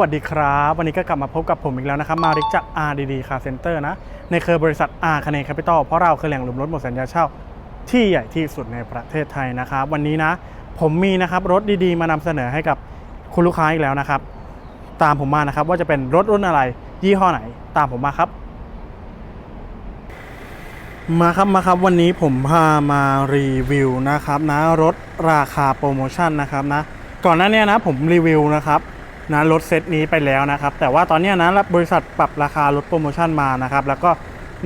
วัสดีครับ วันนี้ก็กลับมาพบกับผมอีกแล้วนะครับ มาริกจาก RDD Car Center นะ ในเครือบริษัท R คเนแคปิตอลเพราะเราคือแหล่งรวมรถหมดสัญญาเช่า ที่ใหญ่ที่สุดในประเทศไทยนะครับ วันนี้นะ ผมมีนะครับรถดีๆ มานำเสนอให้กับคุณลูกค้าอีกแล้วนะครับ ตามผมมานะครับว่าจะเป็นรถรุ่นอะไร ยี่ห้อไหน ตามผมมาครับ มาครับมาครับวันนี้ผมพามารีวิวนะครับนะรถราคาโปรโมชั่นนะครับนะก่อนหน้านี้นะผมรีวิวนะครับ นะรถเซตนี้ไปแล้วนะครับ แต่ว่าตอนนี้นะบริษัทปรับราคารถโปรโมชั่นมานะครับ แล้วก็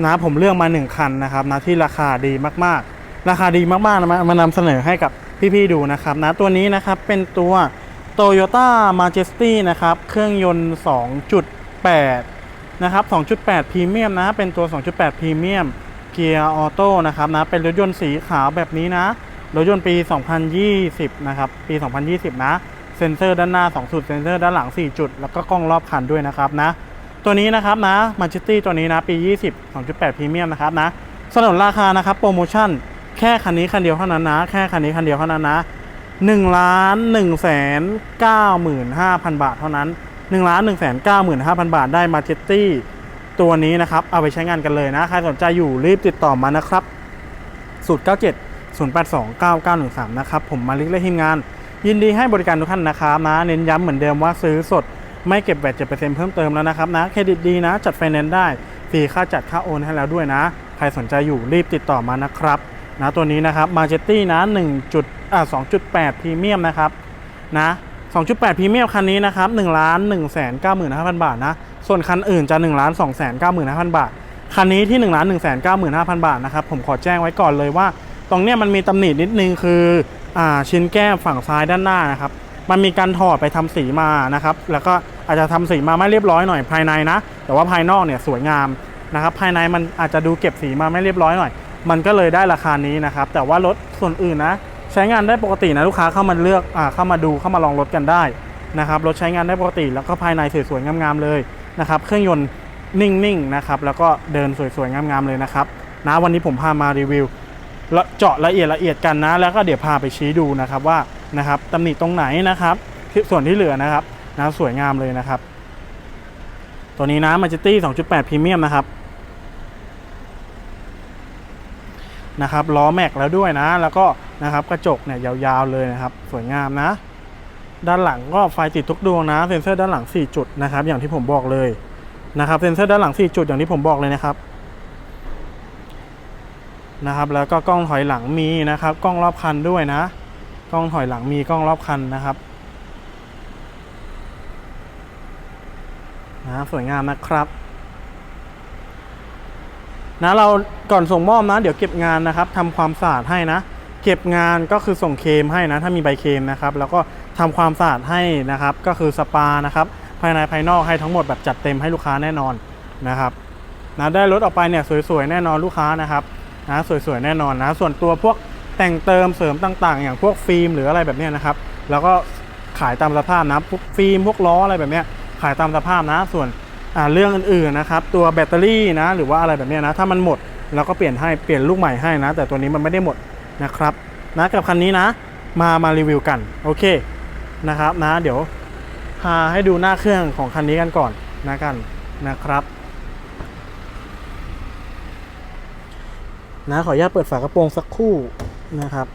นะผมเลือกมา 1 คันนะครับนะที่ราคาดีมากๆ ราคาดีมากๆนะมามานำเสนอให้กับพี่ๆดูนะครับนะตัวนี้นะครับเป็นตัว Toyota Majesty นะครับเครื่องยนต์ 2.8 นะครับ 2.8 พรีเมียมนะเป็นตัว 2.8 พรีเมียมเกียร์ออโต้นะครับนะเป็นรถยนต์สีขาวแบบนี้นะรถยนต์ปี 2020 นะครับ ปี 2020 นะ เซ็นเซอร์ด้านหน้า2จุดเซ็นเซอร์ด้านหลัง 4 จุด แล้วก็กล้องรอบคันด้วยนะครับนะ ตัวนี้นะครับนะมาจิตี้ตัวนี้นะปี 20 2.8พรีเมียมนะครับนะสนนราคานะครับโปรโมชั่นแค่คันนี้คันเดียวเท่านั้นนะ แค่คันนี้คันเดียวเท่านั้นนะ1ล้าน1แสน95,000 บาทเท่านั้น1ล้าน1แสน95,000 บาทได้มาจิตี้ตัวนี้นะครับ เอาไปใช้งานกันเลยนะ ใครสนใจอยู่รีบติดต่อมานะครับ 097 082 9913 นะครับ ผมมาลิกและทีมงาน ยินดีให้บริการทุกท่านนะครับนะเน้นย้ำเหมือนเดิมว่าซื้อสดไม่เก็บแวด7%เพิ่มเติมแล้วนะครับนะเครดิตดีนะ จัดไฟแนนซ์ได้ฟรีค่าจัดค่าโอนให้แล้วด้วยนะ ใครสนใจอยู่รีบติดต่อมานะครับนะตัวนี้นะครับมาเจตตี้นะ1จุดอ่า2.8พรีเมียมนะครับนะ2.8พรีเมียมคันนี้นะครับ1ล้าน1แสน95,000 บาทนะ ส่วนคันอื่นจะ1ล้าน2แสน95,000 บาท คันนี้ที่1ล้าน1แสน95,000 บาทนะครับผมขอแจ้งไว้ก่อนเลยว่า ตรงเนี้ยมันมีตำหนินิดนึงคืออ่าชิ้นแก้มฝั่งซ้ายด้านหน้านะครับ มันมีการถอดไปทำสีมานะครับ แล้วก็อาจจะทำสีมาไม่เรียบร้อยหน่อยภายในนะ แต่ว่าภายนอกเนี่ยสวยงามนะครับ ภายในมันอาจจะดูเก็บสีมาไม่เรียบร้อยหน่อย มันก็เลยได้ราคานี้นะครับ แต่ว่ารถส่วนอื่นนะ ใช้งานได้ปกตินะลูกค้าเข้ามาเลือกอ่าเข้ามาดูเข้ามาลองรถกันได้นะครับรถใช้งานได้ปกติ แล้วก็ภายในสวยๆงามๆเลยนะครับเครื่องยนต์นิ่งๆนะครับแล้วก็เดินสวยๆงามๆเลยนะครับนะวันนี้ผมพามารีวิว เจาะละเอียดละเอียดกันนะ แล้วก็เดี๋ยวพาไปชี้ดูนะครับว่านะครับตำหนิตรงไหนนะครับส่วนที่เหลือนะครับนะสวยงามเลยนะครับ ตัวนี้นะ Majesty 2.8พรีเมียมนะครับนะครับล้อแม็กแล้วด้วยนะ แล้วก็นะครับกระจกเนี่ยยาวๆเลยนะครับ สวยงามนะ ด้านหลังก็ไฟติดทุกดวงนะเซ็นเซอร์ด้านหลัง 4 จุดนะครับ อย่างที่ผมบอกเลยนะครับเซ็นเซอร์ด้านหลัง 4 จุดอย่างที่ผมบอกเลยนะครับ นะครับ แล้วก็กล้องถอยหลังมีนะครับ กล้องรอบคันด้วยนะ กล้องถอยหลังมีกล้องรอบคันนะครับนะสวยงามนะครับนะเราก่อนส่งมอบนะ เดี๋ยวเก็บงานนะครับทำความสะอาดให้นะ เก็บงานก็คือส่งเคมให้นะ ถ้ามีใบเคมนะครับ แล้วก็ทำความสะอาดให้นะครับ ก็คือสปานะครับ ภายในภายนอกให้ทั้งหมดแบบจัดเต็มให้ลูกค้าแน่นอนนะครับนะได้รถออกไปเนี่ยสวยๆแน่นอนลูกค้านะครับ นะสวยๆแน่นอนนะ ส่วนตัวพวกแต่งเติมเสริมต่างๆ อย่างพวกฟิล์มหรืออะไรแบบนี้นะครับ แล้วก็ขายตามสภาพนะพวกฟิล์มพวกล้ออะไรแบบนี้ขายตามสภาพนะ ส่วนเรื่องอื่นๆนะครับ ตัวแบตเตอรี่นะ หรือว่าอะไรแบบนี้นะ ถ้ามันหมดเราก็เปลี่ยนให้เปลี่ยนลูกใหม่ให้นะ แต่ตัวนี้มันไม่ได้หมดนะครับนะกับคันนี้นะ มามารีวิวกันโอเคนะครับนะ เดี๋ยวพาให้ดูหน้าเครื่องของคันนี้กันก่อนนะกันนะครับ นะขออนุญาตเปิดฝากระโปรงสักครู่นะครับ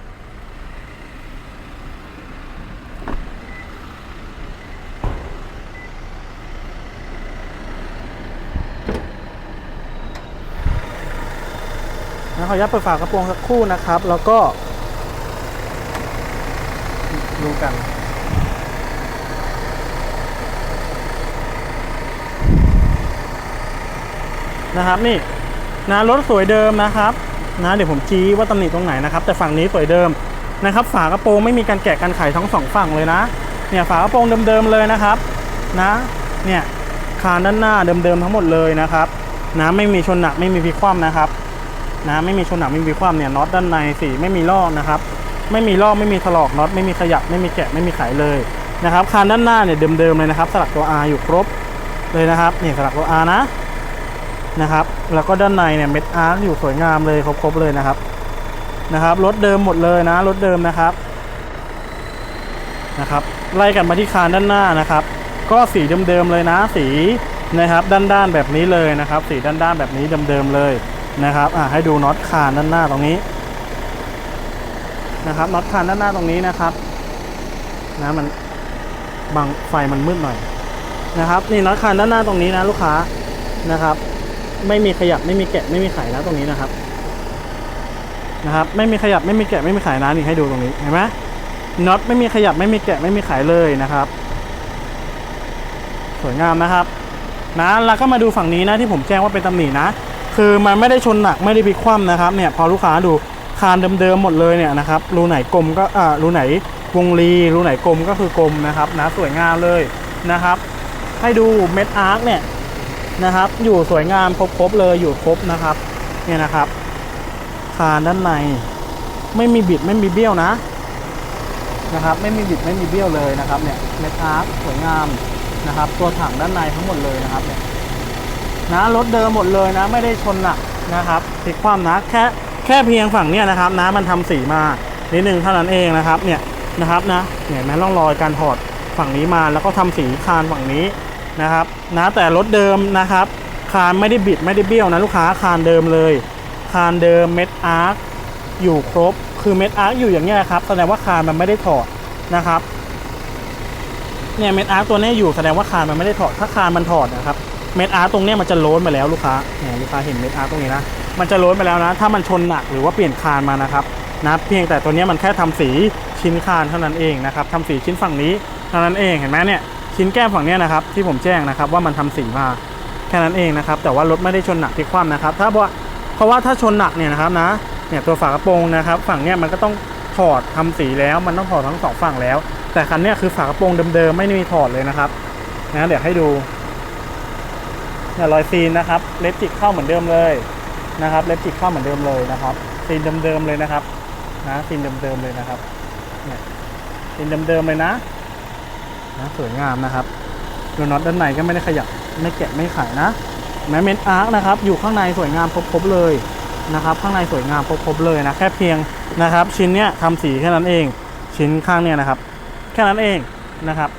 นะขออนุญาตเปิดฝากระโปรงสักครู่นะครับ แล้วก็ ดูกันนะครับนี่นะรถสวยเดิมนะครับ นะเดี๋ยวผมชี้ว่าตำหนิตรงไหนนะครับ แต่ฝั่งนี้สวยเดิมนะครับฝากระโปรงไม่มีการแกะกันไขทั้งสองฝั่งเลยนะเนี่ยฝากระโปรงเดิมๆเลยนะครับนะเนี่ยคานด้านหน้าเดิมๆทั้งหมดเลยนะครับนะไม่มีชนหนักไม่มีพลิกคว่ำนะครับนะไม่มีชนหนักไม่มีความเนี่ยน็อตด้านในสีไม่มีลอกนะครับไม่มีลอกไม่มีถลอกน็อตไม่มีขยับไม่มีแกะไม่มีไขเลยนะครับคานด้านหน้าเนี่ยเดิมๆเลยนะครับ สลักตัว R อยู่ครบเลยนะครับเนี่ยสลักตัว R นะ นะครับ แล้วก็ด้านในเนี่ยเม็ดอาร์อยู่สวยงามเลยครบๆเลยนะครับนะครับรถเดิมหมดเลยนะรถเดิมนะครับนะครับไล่กันมาที่คานด้านหน้านะครับ ก็สีเดิมๆเลยนะสีนะครับด้านๆแบบนี้เลยนะครับ สีด้านๆแบบนี้เดิมๆเลยนะครับอะให้ดูน็อตคานด้านหน้าตรงนี้นะครับน็อตคานด้านหน้าตรงนี้นะครับนะมันบังไฟมันมืดหน่อยนะครับ นี่น็อตคานด้านหน้าตรงนี้นะลูกค้านะครับ ไม่มีขยับไม่มีแกะไม่มีไขนะตรงนี้นะครับนะครับ ไม่มีขยับไม่มีแกะไม่มีไขนะนี่ให้ดูตรงนี้เห็นไหมน็อตไม่มีขยับไม่มีแกะไม่มีไขเลยนะครับ สวยงามนะครับนะแล้วก็มาดูฝั่งนี้นะที่ผมแจ้งว่าเป็นตำหนินะ คือมันไม่ได้ชนหนักไม่ได้พลิกคว่ำนะครับเนี่ยพอลูกค้าดูคานเดิมๆหมดเลยเนี่ยนะครับรูไหนกลมก็อ่ารูไหนวงรีรูไหนกลมก็คือกลมนะครับนะสวยงามเลยนะครับ ให้ดูเม็ดอาร์คเนี่ย นะครับ อยู่สวยงามครบๆเลยอยู่ครบนะครับ เนี่ยนะครับ คานด้านใน ไม่มีบิดไม่มีเบี้ยวนะนะครับ ไม่มีบิดไม่มีเบี้ยวเลยนะครับ เนี่ยเม็ดอาร์สวยงามนะครับ ตัวถังด้านในทั้งหมดเลยนะครับเนี่ยนะรถเดิมหมดเลยนะ ไม่ได้ชนหนักนะครับพลิกคว่ำนะแค่แค่เพียงฝั่งเนี้ยนะครับนะมันทำสีมานิดนึงเท่านั้นเองนะครับ เนี่ยนะครับนะเนี่ยแม้ร่องรอยการถอดฝั่งนี้มาแล้วก็ทำสีคานฝั่งนี้ นะครับนะแต่รถเดิมนะครับ คานไม่ได้บิดไม่ได้เบี้ยวนะลูกค้าคานเดิมเลย คานเดิมเม็ดอาร์คอยู่ครบคือเม็ดอาร์คอยู่อย่างเงี้ยครับแสดงว่าคานมันไม่ได้ถอดนะครับเนี่ยเม็ดอาร์คตัวนี้อยู่แสดงว่าคานมันไม่ได้ถอดถ้าคานมันถอดนะครับเม็ดอาร์ตรงนี้มันจะโล้นไปแล้วลูกค้าเนี่ยลูกค้าเห็นเม็ดอาร์ตตรงนี้นะ มันจะโล้นไปแล้วนะ ถ้ามันชนหนักหรือว่าเปลี่ยนคานมานะครับนะเพียงแต่ตัวนี้มันแค่ทำสีชิ้นคานเท่านั้นเองนะครับทำสีชิ้นฝั่งนี้เท่านั้นเองเห็นไหมเนี่ย ชิ้นแก้มฝั่งนี้นะครับที่ผมแจ้งนะครับว่ามันทำสีมาแค่นั้นเองนะครับ แต่ว่ารถไม่ได้ชนหนักที่คว่ำนะครับ ถ้าว่าเพราะว่าถ้าชนหนักเนี่ยนะครับนะเนี่ยตัวฝากระโปรงนะครับ ฝั่งเนี้ยมันก็ต้องถอดทำสีแล้วมันต้องถอดทั้งสองฝั่งแล้ว แต่คันเนี้ยคือฝากระโปรงเดิมๆไม่ได้มีถอดเลยนะครับนะเดี๋ยวให้ดูเนี่ยรอยซีนนะครับ เล็บจิกเข้าเหมือนเดิมเลยนะครับ เล็บจิกเข้าเหมือนเดิมเลยนะครับซีนเดิมๆเลยนะครับ นะซีนเดิมๆเลยนะครับเนี่ยซีนเดิมๆเลยนะ นะสวยงามนะครับดูน็อตด้านในก็ไม่ได้ขยับไม่แกะไม่ขายนะแม้เมนอาร์คนะครับอยู่ข้างในสวยงามครบๆเลยนะครับข้างในสวยงามครบๆเลยนะแค่เพียงนะครับชิ้นเนี้ยทำสีแค่นั้นเอง ชิ้นข้างเนี้ยนะครับ แค่นั้นเองนะครับ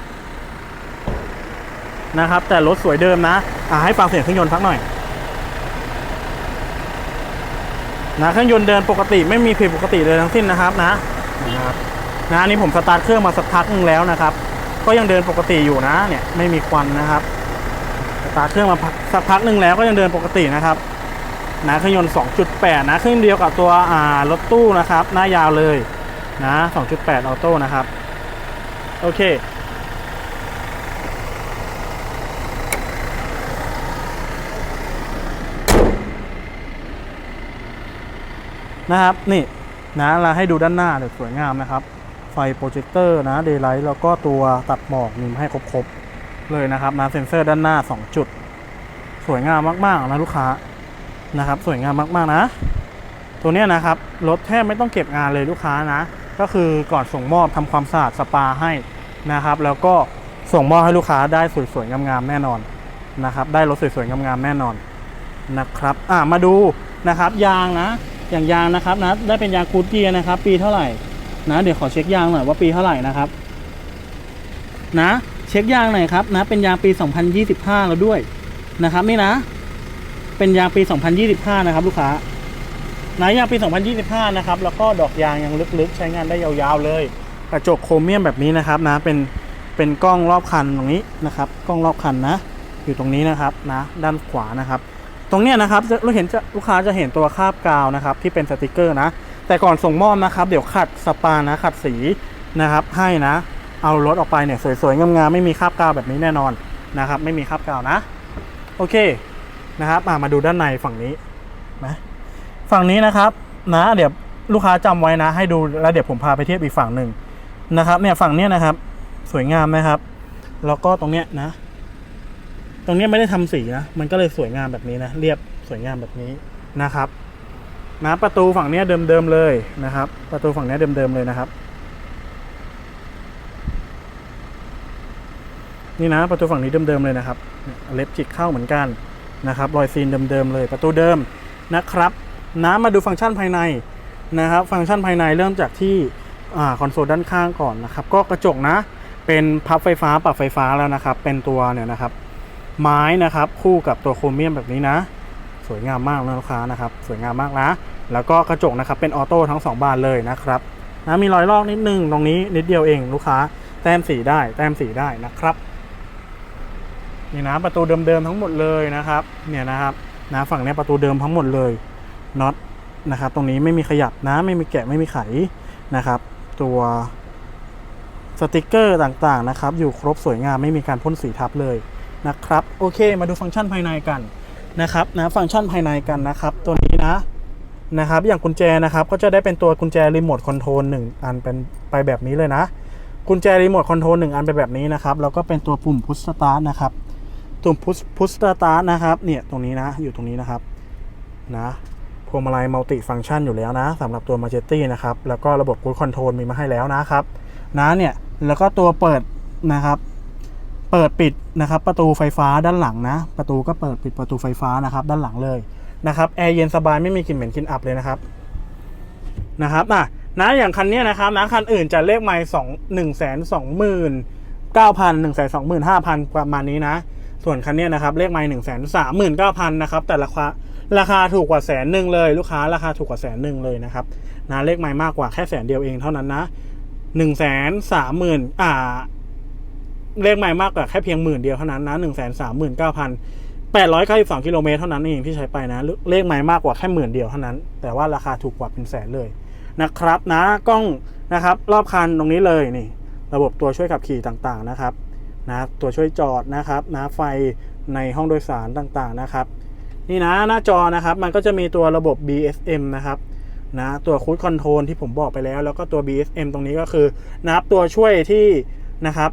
นะครับ แต่รถสวยเดิมนะอ่าให้ฟังเสียงเครื่องยนต์สักหน่อยนะเครื่องยนต์เดินปกติไม่มีผิดปกติเลยทั้งสิ้นนะครับนะนะครับนะอันนี่ผมสตาร์ทเครื่องมาสักพักหนึงแล้วนะครับ ก็ยังเดินปกติอยู่นะเนี่ยไม่มีควันนะครับตาเครื่องมาพักสักพักหนึ่งแล้วก็ยังเดินปกตินะครับนะเครื่องยนต์ 2.8 นะเครื่องเดียวกับตัวอ่ารถตู้นะครับ หน้ายาวเลยนะ 2.8 ออโต้นะครับ โอเค นะครับ นี่นะเราให้ดูด้านหน้าเดี๋ยวสวยงามนะครับ ไฟโปรเจคเตอร์นะเดย์ไลท์แล้วก็ตัวตัดหมอกนี่ให้ครบๆเลยนะครับนะเซ็นเซอร์ด้านหน้า 2 จุด สวยงามมากๆนะลูกค้านะครับ สวยงามมากๆนะ ตัวนี้นะครับรถแทบไม่ต้องเก็บงานเลยลูกค้านะ ก็คือก่อนส่งมอบทำความสะอาดสปาให้นะครับ แล้วก็ส่งมอบให้ลูกค้าได้สวยๆงามๆแน่นอนนะครับ ได้รถสวยๆงามๆแน่นอนนะครับอ่ามาดูนะครับยางนะอย่างยางนะครับนะได้เป็นยางคูดเกียร์นะครับ ปีเท่าไหร่ นะเดี๋ยวขอเช็คยางหน่อยว่าปีเท่าไหร่นะครับ นะเช็คยางหน่อยครับนะเป็นยางปี 2025 แล้วด้วยนะครับนี่นะ เป็นยางปี 2025 นะครับ ลูกค้านะยางปี 2025 นะครับแล้วก็ดอกยางยังลึกๆ ใช้งานได้ยาวๆเลย กระจกโครเมียมแบบนี้นะครับนะเป็นเป็นกล้องรอบคันตรงนี้นะครับ กล้องรอบคันนะ อยู่ตรงนี้นะครับนะ ด้านขวานะครับ ตรงเนี้ยนะครับเราเห็นจะลูกค้าจะเห็นตัวคาบกาวนะครับ ที่เป็นสติกเกอร์นะ แต่ก่อนส่งมอบนะครับ เดี๋ยวขัดสปานะขัดสีนะครับ ให้นะ เอารถออกไปเนี่ยสวยๆงามๆไม่มีคราบกาวแบบนี้แน่นอนนะครับ ไม่มีคราบกาวนะ โอเคนะครับมาดูด้านในฝั่งนี้นะฝั่งนี้นะครับนะ เดี๋ยวลูกค้าจำไว้นะ ให้ดูแล้วเดี๋ยวผมพาไปเทียบอีกฝั่งหนึ่งนะครับ เนี่ยฝั่งเนี้ยนะครับ สวยงามนะครับ แล้วก็ตรงเนี้ยนะ ตรงเนี้ยไม่ได้ทำสีนะมันก็เลยสวยงามแบบนี้นะ เรียบสวยงามแบบนี้นะครับ นะประตูฝั่งนี้เดิมๆเลยนะครับ ประตูฝั่งนี้เดิมๆเลยนะครับ นี่นะประตูฝั่งนี้เดิมๆเลยนะครับ เล็บจิกเข้าเหมือนกันนะครับ รอยซีนเดิมๆเลย ประตูเดิมนะครับนะมาดูฟังก์ชันภายในนะครับ ฟังก์ชันภายในเริ่มจากที่คอนโซลด้านข้างก่อนนะครับ ก็กระจกนะ เป็นพับไฟฟ้าปรับไฟฟ้าแล้วนะครับ เป็นตัวเนี่ยนะครับ ไม้นะครับ คู่กับตัวโครเมียมแบบนี้นะ สวยงามมากนะลูกค้านะครับ สวยงามมากนะ แล้วก็กระจกนะครับเป็นออโต้ทั้งสองบานเลยนะครับนะมีรอยลอกนิดนึงตรงนี้นิดเดียวเองลูกค้า แต้มสีได้ แต้มสีได้นะครับนี่นะประตูเดิมๆทั้งหมดเลยนะครับ เนี่ยนะครับนะฝั่งนี้ประตูเดิมทั้งหมดเลยน็อตนะครับ ตรงนี้ไม่มีขยับนะไม่มีแกะไม่มีไขนะครับ ตัวสติกเกอร์ต่างๆนะครับ อยู่ครบสวยงามไม่มีการพ่นสีทับเลยนะครับ โอเค มาดูฟังก์ชันภายในกัน นะครับนะฟังก์ชันภายในกันนะครับ ตัวนี้นะนะครับ อย่างกุญแจนะครับก็จะได้เป็นตัวกุญแจรีโมทคอนโทรลหนึ่งอันเป็นไปแบบนี้เลยนะ กุญแจรีโมทคอนโทรลหนึ่งอันเป็นแบบนี้นะครับแล้วก็เป็นตัวปุ่มพุชสตาร์ทนะครับตุ่มพุชพุชสตาร์ทนะครับเนี่ยตรงนี้นะอยู่ตรงนี้นะครับนะพวงมาลัยมัลติฟังก์ชันอยู่แล้วนะสำหรับตัว m a j e t i นะครับแล้วก็ระบบ Cruise Control มีมาให้แล้วนะครับนะเนี่ยแล้วก็ตัวเปิดนะครับ เปิดปิดนะครับประตูไฟฟ้าด้านหลังนะ ประตูก็เปิดปิดประตูไฟฟ้านะครับด้านหลังเลยนะครับแอร์เย็นสบายไม่มีกลิ่นเหม็นกลิ่นอับเลยนะครับนะครับอะนะอย่างคันนี้นะครับนะคันอื่นจะเลขไม่สองหนึ่งแสนสองหมื่นเก้าพันหนึ่งแสนสองหมื่นห้าพันประมาณนี้นะ ส่วนคันนี้นะครับเลขไม้หนึ่งแสนสามหมื่นเก้าพันนะครับแต่ราคาราคาถูกกว่าแสนหนึ่งเลย ลูกค้าราคาถูกกว่าแสนหนึ่งเลยนะครับนะเลขไม้มากกว่าแค่แสนเดียวเองเท่านั้นนะหนึ่งแสนสามหมื่นอ่า เลขไม้มากกว่าแค่เพียงหมื่นเดียวเท่านั้นนะหนึ่งแสนสามหมื่นเก้าพันแปดร้อยเก้าสิบสองกิโลเมตรเท่านั้นเองที่ใช้ไปนะ เลขไม้มากกว่าแค่หมื่นเดียวเท่านั้น แต่ว่าราคาถูกกว่าเป็นแสนเลยนะครับนะกล้องนะครับรอบคันตรงนี้เลยนี่ ระบบตัวช่วยขับขี่ต่างๆนะครับนะตัวช่วยจอดนะครับนะไฟในห้องโดยสารต่างๆนะครับ นี่นะหน้าจอนะครับมันก็จะมีตัวระบบ BSM นะครับนะตัวคูดคอนโทรลที่ผมบอกไปแล้ว แล้วก็ตัว BSM ตรงนี้ก็คือนะครับตัวช่วยที่นะครับ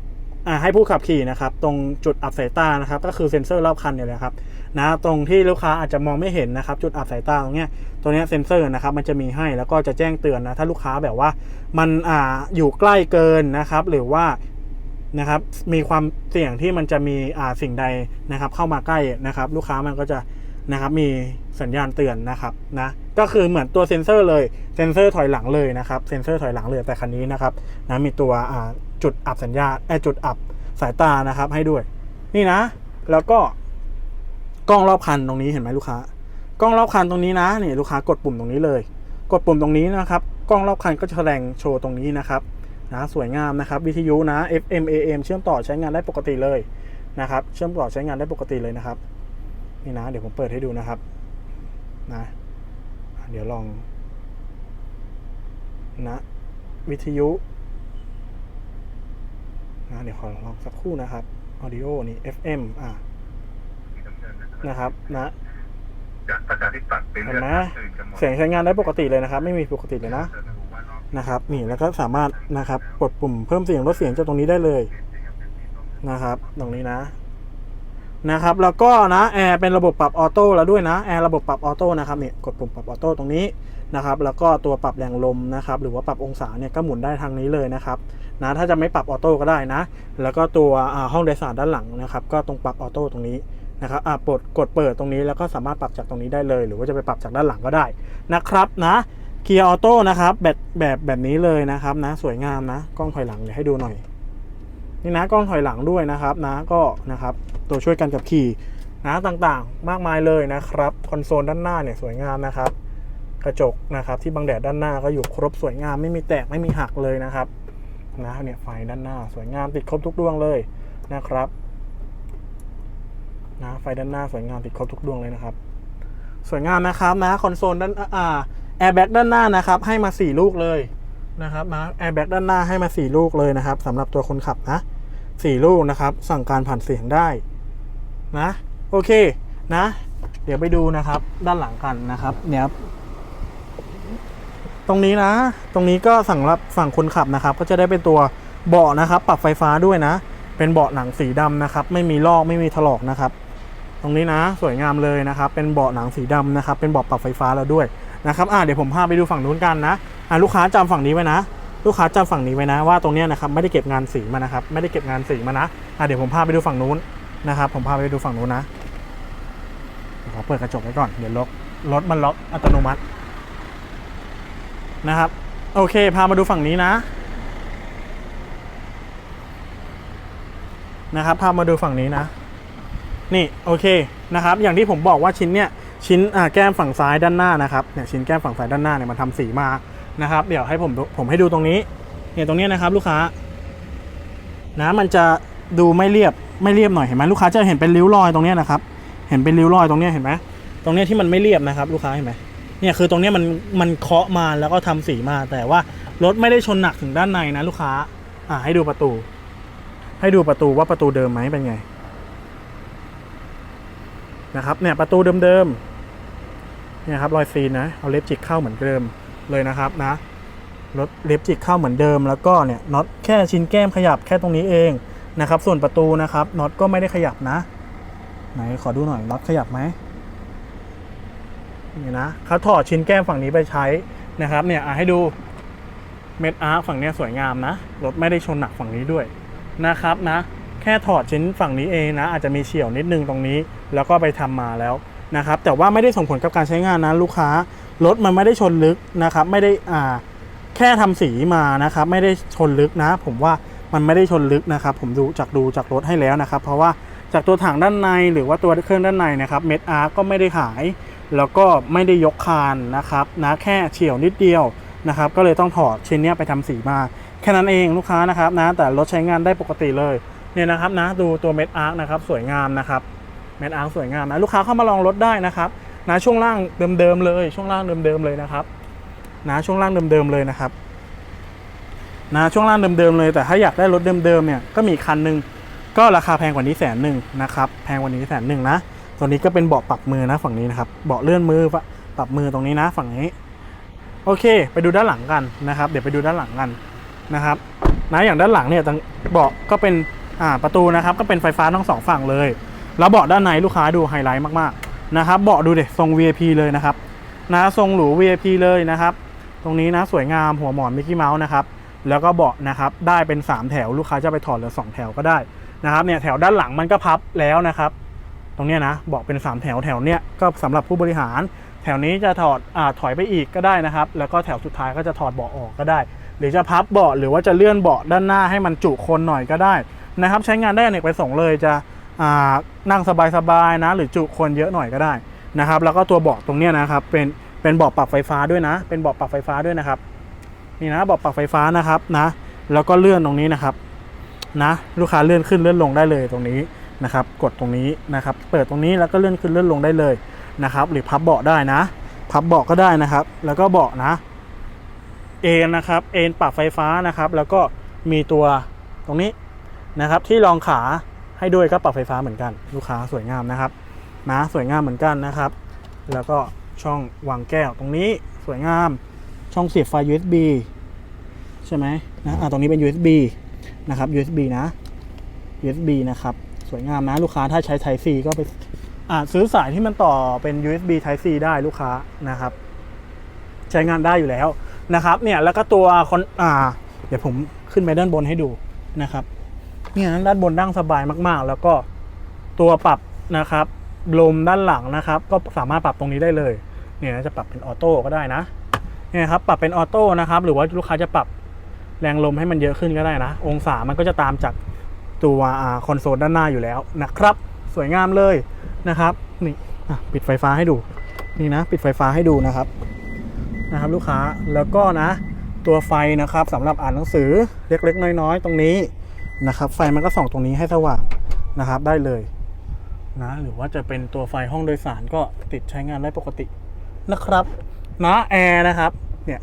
อ่าให้ผู้ขับขี่นะครับตรงจุดอับสายตานะครับก็คือเซ็นเซอร์รอบคันเนี่ยแหละครับนะตรงที่ลูกค้าอาจจะมองไม่เห็นนะครับจุดอับสายตาตรงเนี้ยตัวเนี้ยเซ็นเซอร์นะครับมันจะมีให้แล้วก็จะแจ้งเตือนนะถ้าลูกค้าแบบว่ามันอ่าอยู่ใกล้เกินนะครับหรือว่านะครับมีความเสี่ยงที่มันจะมีอ่าสิ่งใดนะครับเข้ามาใกล้นะครับลูกค้ามันก็จะนะครับมีสัญญาณเตือนนะครับนะ ก็คือเหมือนตัวเซ็นเซอร์เลยเซ็นเซอร์ถอยหลังเลยนะครับเซ็นเซอร์ถอยหลังเลยแต่คันนี้นะครับนะมีตัวจุดอับสัญญาณไอจุดอับสายตานะครับให้ด้วย นี่นะ แล้วก็กล้องรอบคันตรงนี้เห็นไหมลูกค้ากล้องรอบคันตรงนี้นะนี่ลูกค้ากดปุ่มตรงนี้เลย กดปุ่มตรงนี้นะครับกล้องรอบคันก็จะแสดงโชว์ตรงนี้นะครับนะสวยงามนะครับวิทยุนะ FM AM เชื่อมต่อใช้งานได้ปกติเลยนะครับเชื่อมต่อใช้งานได้ปกติเลยนะครับนี่นะ เดี๋ยวผมเปิดให้ดูนะครับนะ เดี๋ยวลองนะวิทยุนะเดี๋ยวขอลองสักครู่นะครับ Audio นี่ FM อะนะครับนะจากประชาธิปัตย์เป็นเห็นเรื่องไหมอื่นกันหมดเสียงใช้งานได้ปกติเลยนะครับ ไม่มีปกติเลยนะนะครับ นี่แล้วก็สามารถนะครับกดปุ่มเพิ่มเสียงลดเสียงจากตรงนี้ได้เลยนะครับ ตรงนี้นะ นะครับแล้วก็นะแอร์เป็นระบบปรับออโต้แล้วด้วยนะแอร์ระบบปรับออโต้นะครับเนี่ยกดปุ่มปรับออโต้ตรงนี้นะครับแล้วก็ตัวปรับแรงลมนะครับหรือว่าปรับองศาเนี่ยก็หมุนได้ทางนี้เลยนะครับนะถ้าจะไม่ปรับออโต้ก็ได้นะ แล้วก็ตัวห้องโดยสารด้านหลังนะครับก็ตรงปรับออโต้ตรงนี้นะครับอ่ากดกดเปิดตรงนี้แล้วก็สามารถปรับจากตรงนี้ได้เลย หรือว่าจะไปปรับจากด้านหลังก็ได้นะครับนะเกียร์ออโต้นะครับแบบแบบแบบนี้เลยนะครับนะสวยงามนะกล้องถอยหลังเดี๋ยวให้ดูหน่อย นี่นะกล้องถอยหลังด้วยนะครับนะก็นะครับตัวช่วยกันกับขี่นะต่างๆ มากมายเลยนะครับคอนโซลด้านหน้าเนี่ยสวยงามนะครับ กระจกนะครับที่บังแดดด้านหน้าก็อยู่ครบสวยงามไม่มีแตกไม่มีหักเลยนะครับนะเนี่ยไฟด้านหน้า สวยงามติดครบทุกดวงเลยนะครับนะไฟด้านหน้าสวยงามติดครบทุกดวงเลยนะครับ สวยงามนะครับนะคอนโซลด้านอ่าแอร์แบ็กด้านหน้านะครับให้มา 4 ลูกเลยนะครับนะแอร์แบ็กด้านหน้าให้มา 4 ลูกเลยนะครับสำหรับตัวคนขับนะ 4 ลูกนะครับ สั่งการผ่านเสียงได้นะ โอเคนะ เดี๋ยวไปดูนะครับ ด้านหลังกันนะครับ เนี่ยตรงนี้นะ ตรงนี้ก็สั่งรับฝั่งคนขับนะครับ ก็จะได้เป็นตัวเบาะนะครับ ปรับไฟฟ้าด้วยนะ เป็นเบาะหนังสีดำนะครับ ไม่มีลอกไม่มีถลอกนะครับ ตรงนี้นะ สวยงามเลยนะครับ เป็นเบาะหนังสีดำนะครับ เป็นเบาะปรับไฟฟ้าแล้วด้วยนะครับ อ่าเดี๋ยวผมพาไปดูฝั่งนู้นกันนะ อ่าลูกค้าจำฝั่งนี้ไว้นะ ลูกค้าจำฝั่งนี้ไว้นะว่าตรงนี้นะครับไม่ได้เก็บงานสีมานะครับ ไม่ได้เก็บงานสีมานะอ่าเดี๋ยวผมพาไปดูฝั่งนู้นนะครับ ผมพาไปดูฝั่งนู้นนะเขอเปิดกระจกไว้ก่อนเดี๋ยวล็อกรถมันล็อกอัตโนมัตินะครับ โอเค พามาดูฝั่งนี้นะ นะครับ พามาดูฝั่งนี้นะ นี่โอเคนะครับ อย่างที่ผมบอกว่าชิ้นเนี้ยชิ้นแก้มฝั่งซ้ายด้านหน้านะครับเนี่ยชิ้นแก้มฝั่งซ้ายด้านหน้าเนี่ยมันทำสีมา นะครับ เดี๋ยวให้ผมผมให้ดูตรงนี้เนี่ยตรงนี้นะครับลูกค้านะมันจะดูไม่เรียบไม่เรียบหน่อยเห็นไหมลูกค้าจะเห็นเป็นริ้วรอยตรงนี้นะครับ เห็นเป็นริ้วรอยตรงนี้เห็นไหมตรงนี้ที่มันไม่เรียบนะครับ ลูกค้าเห็นไหมเนี่ยคือตรงนี้มันมันเคาะมาแล้วก็ทำสีมา แต่ว่ารถไม่ได้ชนหนักถึงด้านในนะลูกค้า อ่าให้ดูประตู ให้ดูประตูว่าประตูเดิมไหมเป็นไงนะครับเนี่ยประตูเดิมๆเนี่ยครับรอยซีนนะเอาเล็บจิกเข้าเหมือนเดิม เลยนะครับนะรถเล็บจิกเข้าเหมือนเดิมแล้วก็เนี่ยน็อตแค่ชิ้นแก้มขยับแค่ตรงนี้เองนะครับ ส่วนประตูนะครับน็อตก็ไม่ได้ขยับนะ ไหนขอดูหน่อยน็อตขยับไหมนี่นะเขาถอดชิ้นแก้มฝั่งนี้ไปใช้นะครับเนี่ยอะให้ดูเม็ดอาร์ฝั่งนี้สวยงามนะรถไม่ได้ชนหนักฝั่งนี้ด้วยนะครับนะ แค่ถอดชิ้นฝั่งนี้เองนะ อาจจะมีเฉี่ยวนิดนึงตรงนี้ แล้วก็ไปทำมาแล้ว นะครับแต่ว่าไม่ได้ส่งผลกับการใช้งานนะลูกค้ารถมันไม่ได้ชนลึกนะครับไม่ได้อ่าแค่ทำสีมานะครับไม่ได้ชนลึกนะ ผมว่ามันไม่ได้ชนลึกนะครับ ผมดูจากดูจากรถให้แล้วนะครับ เพราะว่าจากตัวถังด้านในหรือว่าตัวเครื่องด้านในนะครับเม็ดอาร์ก็ไม่ได้หาย แล้วก็ไม่ได้ยกคานนะครับนะแค่เฉียวนิดเดียวนะครับก็เลยต้องถอดชิ้นเนี้ยไปทำสีมา แค่นั้นเองลูกค้านะครับนะแต่รถใช้งานได้ปกติเลยเนี่ยนะครับนะดูตัวเม็ดอาร์นะครับสวยงามนะครับ เม็ดอาร์สวยงามนะลูกค้าเข้ามาลองรถได้นะครับนะช่วงล่างเดิมๆเลย ช่วงล่างเดิมๆเลยนะครับนะช่วงล่างเดิมๆเลยนะครับนะช่วงล่างเดิมๆเลย แต่ถ้าอยากได้รถเดิมๆเนี่ยก็มีคันหนึ่งก็ราคาแพงกว่านี้แสนหนึ่งนะครับแพงกว่านี้แสนหนึ่งนะตัวนี้ก็เป็นเบาะปรับมือนะฝั่งนี้นะครับเบาะเลื่อนมือปรับมือตรงนี้นะ ฝั่งนี้ โอเค ไปดูด้านหลังกันนะครับ เดี๋ยวไปดูด้านหลังกันนะครับนะอย่างด้านหลังเนี่ยตั้งเบาะก็เป็นอ่าประตูนะครับ ก็เป็นไฟฟ้าทั้งสองฝั่งเลย แล้วเบาะด้านในลูกค้าดูไฮไลท์มากๆนะครับเบาะดูเด็ทรง VIP เลยนะครับนะทรงหรู VIP เลยนะครับ ตรงนี้นะสวยงามหัวหมอนมิกกี้เมาส์นะครับแล้วก็เบาะนะครับได้เป็น 3 แถวลูกค้าจะไปถอดเหลือ 2 แถวก็ได้นะครับเนี่ยแถวด้านหลังมันก็พับแล้วนะครับ ตรงเนี้ยนะเบาะเป็น 3 แถวแถวเนี้ยก็สำหรับผู้บริหาร แถวนี้จะถอดอ่าถอยไปอีกก็ได้นะครับ แล้วก็แถวสุดท้ายก็จะถอดเบาะออกก็ได้ หรือจะพับเบาะหรือว่าจะเลื่อนเบาะด้านหน้าให้มันจุคนหน่อยก็ได้นะครับ ใช้งานได้เนกประสงเลยจะ นั่งสบายๆนะ หรือจุคนเยอะหน่อยก็ได้นะครับ แล้วก็ตัวเบาะตรงเนี้ยนะครับเป็นเป็นเบาะปรับไฟฟ้าด้วยนะ เป็นเบาะปรับไฟฟ้าด้วยนะครับนี่นะเบาะปรับไฟฟ้านะครับนะแล้วก็เลื่อนตรงนี้นะครับนะลูกค้าเลื่อนขึ้นเลื่อนลงได้เลยตรงนี้นะครับ กดตรงนี้นะครับ เปิดตรงนี้แล้วก็เลื่อนขึ้นเลื่อนลงได้เลยนะครับ หรือพับเบาะได้นะ พับเบาะก็ได้นะครับ แล้วก็เบาะนะ เอนนะครับเอนปรับไฟฟ้านะครับ แล้วก็มีตัวตรงนี้นะครับ ที่รองขา ให้ด้วยก็ปรับไฟฟ้าเหมือนกัน ลูกค้าสวยงามนะครับนะสวยงามเหมือนกันนะครับ แล้วก็ช่องวางแก้วตรงนี้สวยงามช่องเสียบไฟ USB ใช่ไหมนะอ่าตรงนี้เป็น USB นะครับ USB นะ USB นะครับ สวยงามนะลูกค้าถ้าใช้ Type C ก็ไปอ่าซื้อสายที่มันต่อเป็น USB Type C ได้ลูกค้านะครับ ใช้งานได้อยู่แล้วนะครับ เนี่ยแล้วก็ตัวคนอ่า เดี๋ยวผมขึ้นไปด้านบนให้ดูนะครับ เนี่ยด้านบนนั่งสบายมากๆ แล้วก็ตัวปรับนะครับลมด้านหลังนะครับ ก็สามารถปรับตรงนี้ได้เลย เนี่ยจะปรับเป็นออโต้ก็ได้นะเนี่ยครับปรับเป็นออโต้นะครับ หรือว่าลูกค้าจะปรับแรงลมให้มันเยอะขึ้นก็ได้นะ องศามันก็จะตามจากตัวคอนโซลด้านหน้าอยู่แล้วนะครับ สวยงามเลยนะครับนี่ปิดไฟฟ้าให้ดูนี่นะ ปิดไฟฟ้าให้ดูนะครับนะครับ ลูกค้าแล้วก็นะ ตัวไฟนะครับสำหรับอ่านหนังสือเล็กๆ น้อยๆ ตรงนี้ นะครับ ไฟมันก็ส่องตรงนี้ให้สว่างนะครับได้เลยนะหรือว่าจะเป็นตัวไฟห้องโดยสารก็ติดใช้งานได้ปกตินะครับนะแอร์นะครับเนี่ย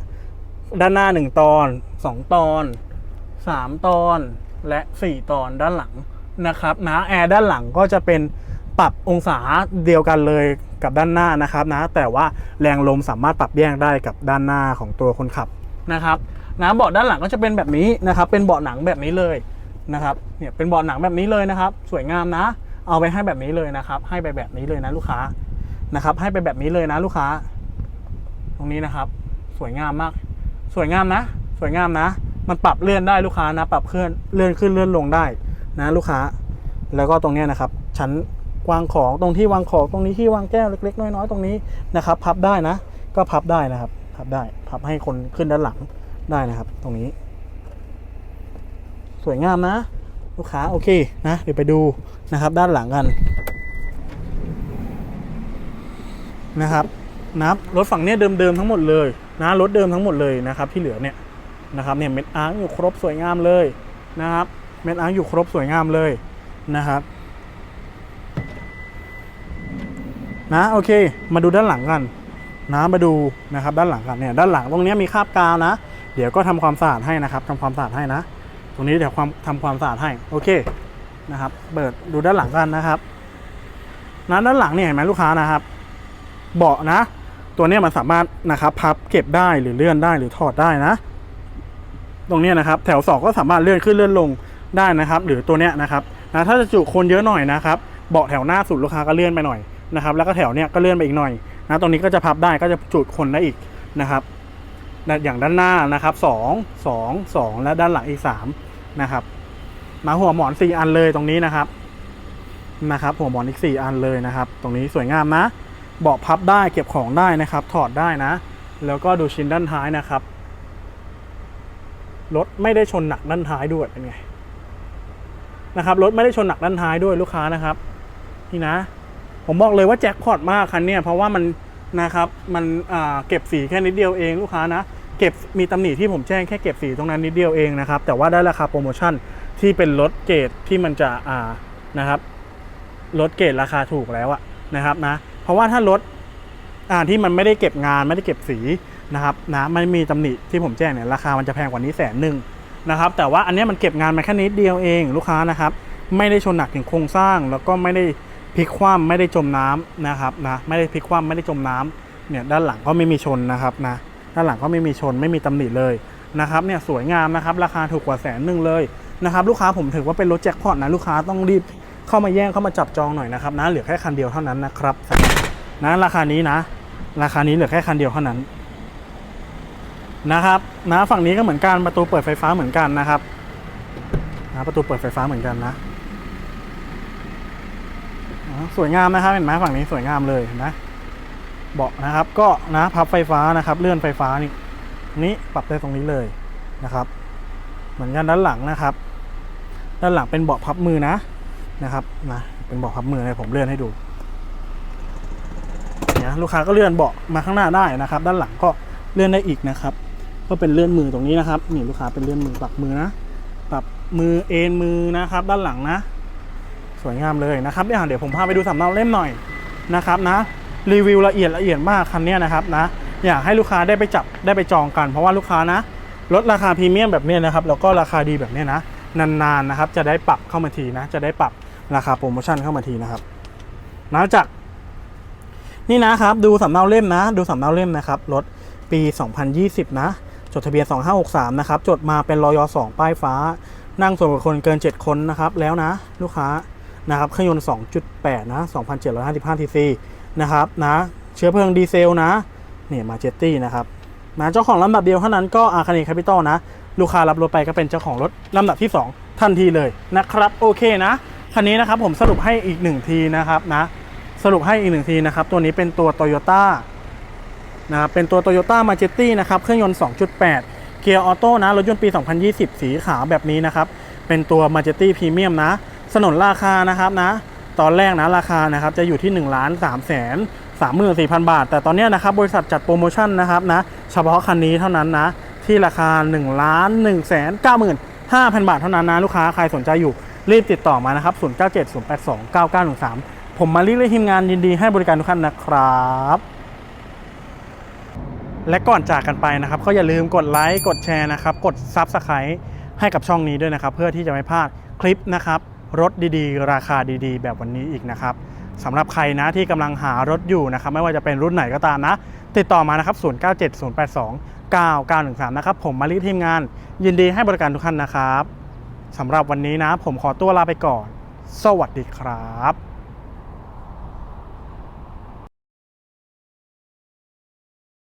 ด้านหน้า 1 ตอน 2 ตอน 3 ตอนและ 4 ตอนด้านหลังนะครับนะแอร์ด้านหลังก็จะเป็นปรับองศาเดียวกันเลยกับด้านหน้านะครับนะแต่ว่าแรงลมสามารถปรับแยกได้กับด้านหน้าของตัวคนขับนะครับนะเบาะด้านหลังก็จะเป็นแบบนี้นะครับเป็นเบาะหนังแบบนี้เลย นะครับเนี่ยเป็นเบาะหนังแบบนี้เลยนะครับ สวยงามนะ เอาไปให้แบบนี้เลยนะครับ ให้ไปแบบนี้เลยนะลูกค้านะครับ ให้ไปแบบนี้เลยนะลูกค้า ตรงนี้นะครับ สวยงามมาก สวยงามนะ สวยงามนะ มันปรับเลื่อนได้ลูกค้านะ ปรับเคลื่อนเลื่อนขึ้นเลื่อนลงได้นะ ลูกค้า แล้วก็ตรงเนี้ยนะครับ ชั้นวางของตรงที่วางของตรงนี้ที่วางแก้วเล็กๆ น้อยๆตรงนี้นะครับ พับได้นะ ก็พับได้นะครับ พับได้ พับให้คนขึ้นด้านหลังได้นะครับ ตรงนี้ วยงามนะ ลูกค้าโอเคนะ เดี๋ยวไปดูนะครับด้านหลังกันนะครับนะรถฝั่งเนี้ยเดิมๆทั้งหมดเลยนะรถเดิมทั้งหมดเลยนะครับที่เหลือเนี่ยนะครับเนี่ยเม็ดอาร์อยู่ครบสวยงามเลยนะครับเม็ดอาร์อยู่ครบสวยงามเลยนะครับนะโอเค มาดูด้านหลังกันนะมาดูนะครับด้านหลังกันเนี่ยด้านหลังตรงนี้มีคราบกาวนะ เดี๋ยวก็ทำความสะอาดให้นะครับทำความสะอาดให้นะ รงนี้เดี๋ยวความทำความสะอาดให้โอเคนะครับ เปิดดูด้านหลังกันนะครับนะด้านหลังเนี่ยเห็นไหมลูกค้านะครับ เบาะนะ ตัวเนี้ยมันสามารถนะครับพับเก็บได้หรือเลื่อนได้หรือถอดได้นะ ตรงนี้นะครับ แถวสองก็สามารถเลื่อนขึ้นเลื่อนลงได้นะครับ หรือตัวเนี้ยนะครับนะถ้าจะจุคนเยอะหน่อยนะครับ เบาะแถวหน้าสุดลูกค้าก็เลื่อนไปหน่อยนะครับ แล้วก็แถวเนี้ยก็เลื่อนไปอีกหน่อยนะตรงนี้ก็จะพับได้ก็จะจุคนได้อีกนะครับอย่างด้านหน้านะครับสองสองสองและด้านหลังอีกสาม นะครับ มาหัวหมอนสี่อันเลยตรงนี้นะครับนะครับ หัวหมอนอีกสี่อันเลยนะครับ ตรงนี้สวยงามนะเบาะพับได้เก็บของได้นะครับ ถอดได้นะ แล้วก็ดูชิ้นด้านท้ายนะครับรถไม่ได้ชนหนักด้านท้ายด้วยเป็นไงนะครับรถไม่ได้ชนหนักด้านท้ายด้วยลูกค้านะครับนี่นะ ผมบอกเลยว่าแจ็คพอตมากคันนี้เพราะว่ามันนะครับ มันเก็บสีแค่นิดเดียวเองลูกค้านะ เก็บมีตำหนิที่ผมแจ้งแค่เก็บสีตรงนั้นนิดเดียวเองนะครับ แต่ว่าได้ราคาโปรโมชั่นที่เป็นรถเกรดที่มันจะอ่านะครับรถเกรดราคาถูกแล้วอะนะครับนะเพราะว่าถ้ารถอ่าที่มันไม่ได้เก็บงานไม่ได้เก็บสีนะครับนะไม่มีตำหนิที่ผมแจ้งเนี่ยราคามันจะแพงกว่านี้แสนหนึ่งนะครับแต่ว่าอันนี้มันเก็บงานมาแค่นิดเดียวเองลูกค้านะครับ ไม่ได้ชนหนักถึงโครงสร้าง แล้วก็ไม่ได้พลิกคว่ำไม่ได้จมน้ำนะครับนะไม่ได้พลิกคว่ำไม่ได้จมน้ำเนี่ยด้านหลังก็ไม่มีชนนะครับนะ ด้านหลังก็ไม่มีชนไม่มีตำหนิเลยนะครับเนี่ยสวยงามนะครับราคาถูกกว่าแสนหนึ่งเลยนะครับลูกค้าผมถือว่าเป็นรถแจ็คพอตนะลูกค้าต้องรีบเข้ามาแย่งเข้ามาจับจองหน่อยนะครับนะเหลือแค่คันเดียวเท่านั้นนะครับนะราคานี้นะ ราคานี้เหลือแค่คันเดียวเท่านั้นนะครับนะฝั่งนี้ก็เหมือนกันประตูเปิดไฟฟ้าเหมือนกันนะครับนะประตูเปิดไฟฟ้าเหมือนกันนะ สวยงามนะครับเห็นไหมฝั่งนี้สวยงามเลยนไหม เบาะนะครับ ก็นะพับไฟฟ้านะครับ เลื่อนไฟฟ้านี่นี้ปรับได้ตรงนี้เลยนะครับ เหมือนกันด้านหลังนะครับ ด้านหลังเป็นเบาะพับมือนะนะครับนะเป็นเบาะพับมือให้ผมเลื่อนให้ดูเนี่ยลูกค้าก็เลื่อนเบาะมาข้างหน้าได้นะครับ ด้านหลังก็เลื่อนได้อีกนะครับ ก็เป็นเลื่อนมือตรงนี้นะครับนี่ลูกค้าเป็นเลื่อนมือปรับมือนะปรับมือเอ็นมือนะครับ ด้านหลังนะ สวยงามเลยนะครับเดี๋ยวเดี๋ยวผมพาไปดูสำเนาเล่มหน่อยนะครับนะ รีวิวละเอียดละเอียดมากคันนี้นะครับนะอยากให้ลูกค้าได้ไปจับได้ไปจองกัน เพราะว่าลูกค้านะลดราคาพรีเมียมแบบนี้นะครับแล้วก็ราคาดีแบบนี้นะนานๆนะครับจะได้ปรับเข้ามาทีนะ จะได้ปรับราคาโปรโมชั่นเข้ามาทีนะครับนะจากนี่นะครับดูสำเนาเล่มนะ ดูสำเนาเล่มนะครับรถปี 2020 นะ จดทะเบียน 2563 นะครับ จดมาเป็นรอยอ2ป้ายฟ้า นั่งส่วนบุคคลเกิน 7 คนนะครับ แล้วนะ ลูกค้านะครับเครื่องยนต์ 2.8 นะ 2,755 cc นะครับนะเชื้อเพลิงดีเซลนะเนี่ยมาเจตตี้นะครับนะเจ้าของลำดับเดียวเท่านั้นก็อาคาเนคาปิตอลนะ ลูกค้ารับรถไปก็เป็นเจ้าของรถลำดับที่ 2 ทันทีเลยนะครับโอเคนะคันนี้นะครับผมสรุปให้อีกหนึ่งทีนะครับนะสรุปให้อีกหนึ่งทีนะครับ ตัวนี้เป็นตัว Toyota นะครับเป็นตัว Toyota m a j e t i นะครับเครื่องยนต์ 2.8 เกียร์ออโต้นะรถยนต์ปี 2020 สีขาวแบบนี้นะครับ เป็นตัว m a j e t i Premium นะ สนนราคานะครับนะ ตอนแรกนะราคานะครับจะอยู่ที่1ล้าน3แสน34,000บาท แต่ตอนนี้นะครับบริษัทจัดโปรโมชั่นนะครับนะเฉพาะคันนี้เท่านั้นนะที่ราคา1ล้าน1แสน95,000บาทเท่านั้นนะลูกค้าใครสนใจอยู่รีบติดต่อมานะครับ 0970829913 ผมมารีและทีมงานยินดีให้บริการทุกท่านนะครับ และก่อนจากกันไปนะครับก็อย่าลืมกดไลค์กดแชร์นะครับ กด Subscribe ให้กับช่องนี้ด้วยนะครับ เพื่อที่จะไม่พลาดคลิปนะครับ รถดีๆ ราคาดีๆ แบบวันนี้อีกนะครับสำหรับใครนะที่กำลังหารถอยู่นะครับไม่ว่าจะเป็นรุ่นไหนก็ตามนะ ติดต่อมานะครับ 0970829913 นะครับ ผมมารีทีมงาน ยินดีให้บริการทุกท่านนะครับสำหรับวันนี้นะ ผมขอตัวลาไปก่อน สวัสดีครับ